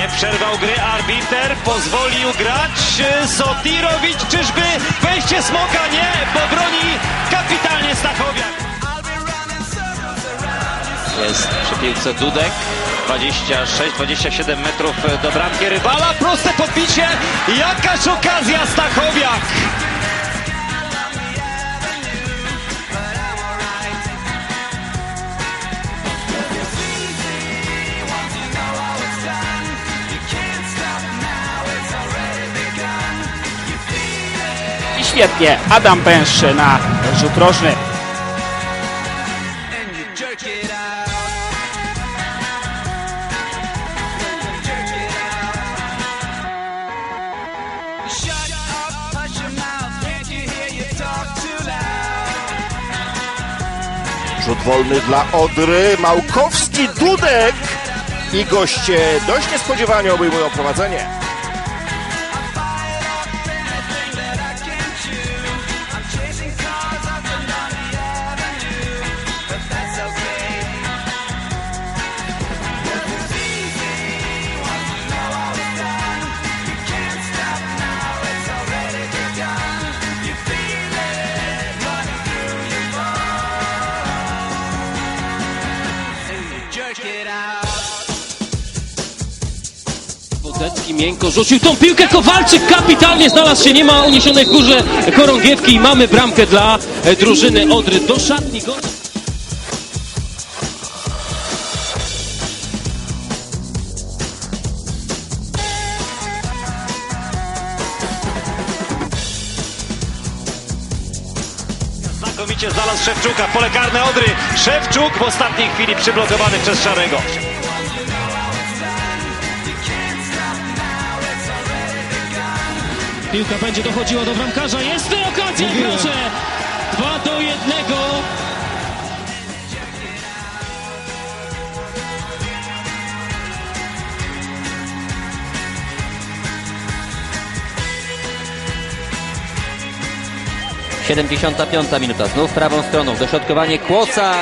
Nie przerwał gry arbiter, pozwolił grać Sotirowicz, czyżby wejście Smoka? Nie, bo broni kapitalnie Stachowiak. Jest przy piłce Dudek, 26-27 metrów do bramki rywala, proste podbicie, jakaż okazja Stachowiak. Świetnie, Adam Pęsz na rzut rożny. Rzut wolny dla Odry, Małkowski, Dudek i goście dość niespodziewanie obejmują prowadzenie. Miękko rzucił tą piłkę, Kowalczyk kapitalnie znalazł się, nie ma uniesionej górze chorągiewki i mamy bramkę dla e, drużyny Odry do szatni. Znakomicie znalazł Szewczuka, pole karne Odry. Szewczuk w ostatniej chwili przyblokowany przez Szarego. Piłka będzie dochodziła do bramkarza, jest to okazja, proszę! Dwa do jednego. Siedemdziesiąta piąta minuta, znów prawą stroną, dośrodkowanie Kłosa.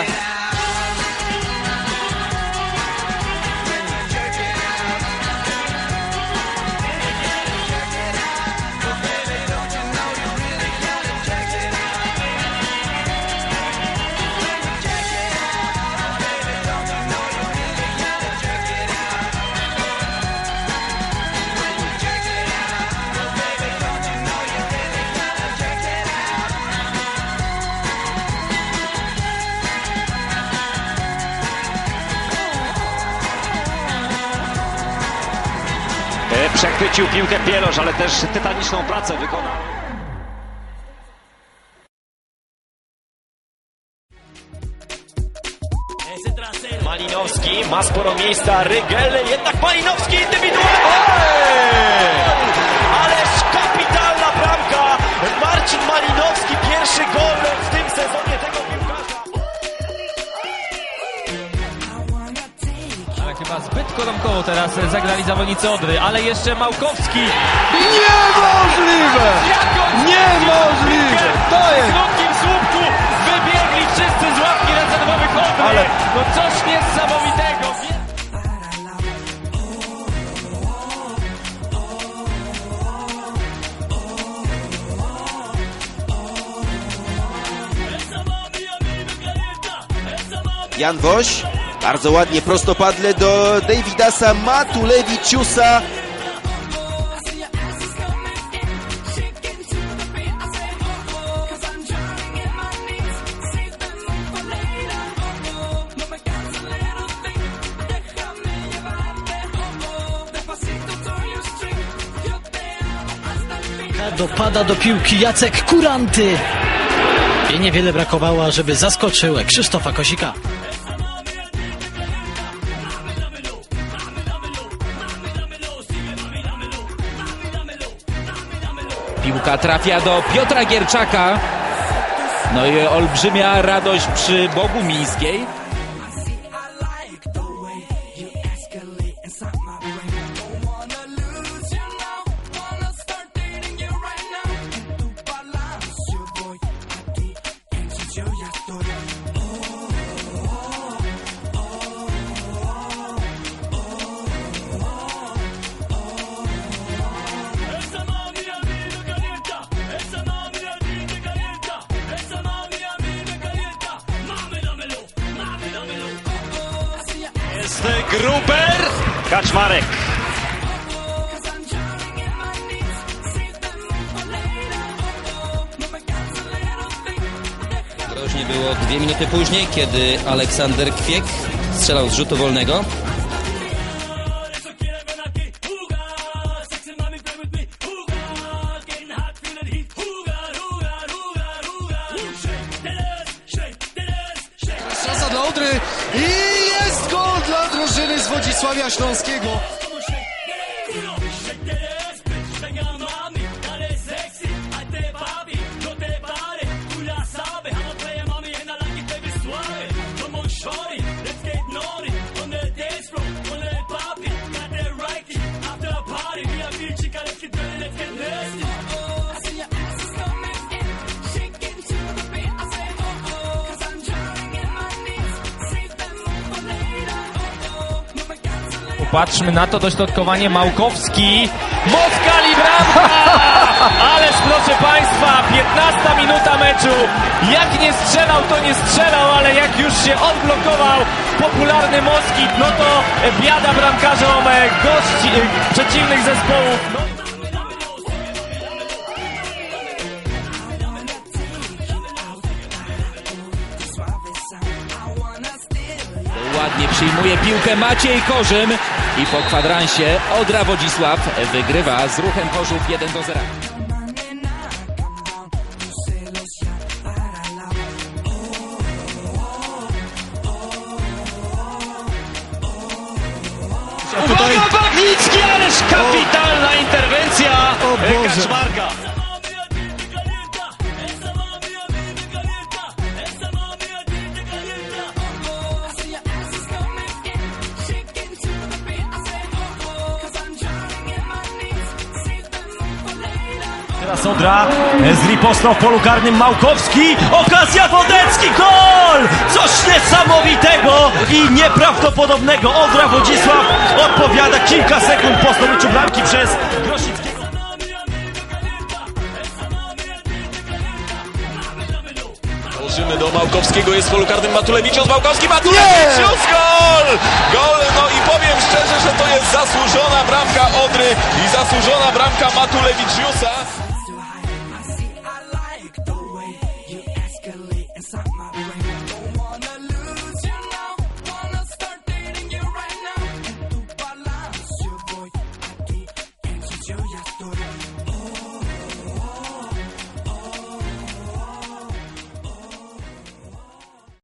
Przechwycił piłkę Pielosz, ale też tytaniczną pracę wykonał. Malinowski ma sporo miejsca, Rygel, jednak Malinowski indywidualnie! Ależ kapitalna bramka! Marcin Malinowski, pierwszy gol w tym sezonie chyba zbyt koronkowo teraz zagrali zawodnicy Odry, ale jeszcze Małkowski. Niemożliwe! Niemożliwe! To jest! Krótkim słupku wybiegli wszyscy z ławki rezerwowych Odry. Ale- No coś niesamowitego. Jan Woś, bardzo ładnie prostopadle do Davidasa Matulewiciusa. Dopada do piłki Jacek Kuranty. I niewiele brakowało, żeby zaskoczył Krzysztofa Kosika. Piłka trafia do Piotra Gierczaka. No i olbrzymia radość przy Bogu Mińskiej. Gruber. Kaczmarek. Groźnie było dwie minuty później, kiedy Aleksander Kwiek strzelał z rzutu wolnego. Szansa dla Odry Wodzisławia Śląskiego. Popatrzmy na to dośrodkowanie Małkowski. Moskali bramka! Ależ proszę Państwa, 15 minuta meczu. Jak nie strzelał, to nie strzelał, ale jak już się odblokował popularny Moskit, no to biada bramkarzom e, gości, e, przeciwnych zespołów. No. Ładnie przyjmuje piłkę Maciej Korzym i po kwadransie Odra Wodzisław wygrywa z ruchem Chorzów 1 do 0. Uwaga, Bagnicki, ależ kapitalna interwencja Kaczmarka. Teraz Odra z ripostą w polu karnym Małkowski. Okazja Wodecki, gol! Coś niesamowitego i nieprawdopodobnego. Odra Wodzisław odpowiada kilka sekund po zdobyciu bramki przez Grosickiego. Dążymy do Małkowskiego, jest w polu karnym Matulewicz, Małkowski, Matulewicz, gol! Gol, no i powiem szczerze, że to jest zasłużona bramka Odry i zasłużona bramka Matulewicz-Jusa.